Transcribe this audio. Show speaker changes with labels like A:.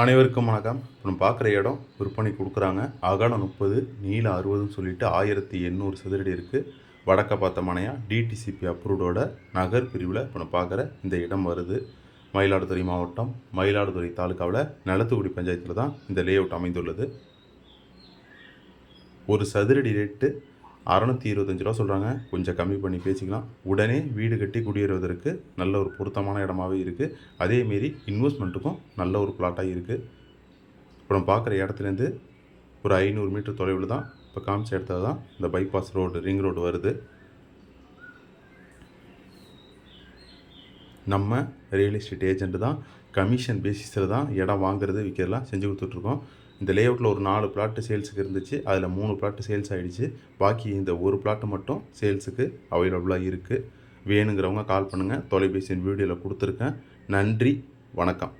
A: அனைவருக்கும் வணக்கம். இப்போ நம்ம பார்க்குற இடம் விற்பனை கொடுக்குறாங்க. அகலம் முப்பது நீளம் அறுபதுன்னு சொல்லிட்டு ஆயிரத்தி எண்ணூறு சதுரடி இருக்குது வடக்க பார்த்த மனையா டிடிசிபி அப்ரூவ்டோட நகர் பிரிவில் இப்போ நம்ம பார்க்குற இந்த இடம் வருது. மயிலாடுதுறை மாவட்டம் மயிலாடுதுறை தாலுக்காவில் நிலத்துக்குடி பஞ்சாயத்தில் தான் இந்த லே அவுட் அமைந்துள்ளது. ஒரு சதுரடி ரேட்டு அறநூற்றி இருபத்தஞ்சி ரூபா சொல்கிறாங்க கொஞ்சம் கம்மி பண்ணி பேசிக்கலாம். உடனே வீடு கட்டி குடியேறுவதற்கு நல்ல ஒரு பொருத்தமான இடமாவே இருக்குது அதேமாரி இன்வெஸ்ட்மெண்ட்டுக்கும் நல்ல ஒரு பிளாட்டாக இருக்குது இப்போ நம்ம பார்க்குற இடத்துலேருந்து ஒரு ஐநூறு மீட்டர் தொலைவில் தான் இப்போ காமிச்ச இடத்துல தான் இந்த பைபாஸ் ரோடு ரிங் ரோடு வருது. நம்ம ரியல் எஸ்டேட் ஏஜென்ட் தான் கமிஷன் பேசிஸில் தான் இடம் வாங்குறது விற்கிறதுலாம் செஞ்சு கொடுத்துட்ருக்கோம். இந்த லேஅவுட்டில் ஒரு நாலு பிளாட்டு சேல்ஸுக்கு இருந்துச்சு அதில் மூணு பிளாட்டு சேல்ஸ் ஆகிடுச்சு பாக்கி இந்த ஒரு பிளாட்டு மட்டும் சேல்ஸுக்கு அவைலபிளாக இருக்குது வேணுங்கிறவங்க கால் பண்ணுங்கள் தொலைபேசியின் வீடியோவில் கொடுத்துருக்கேன். நன்றி வணக்கம்.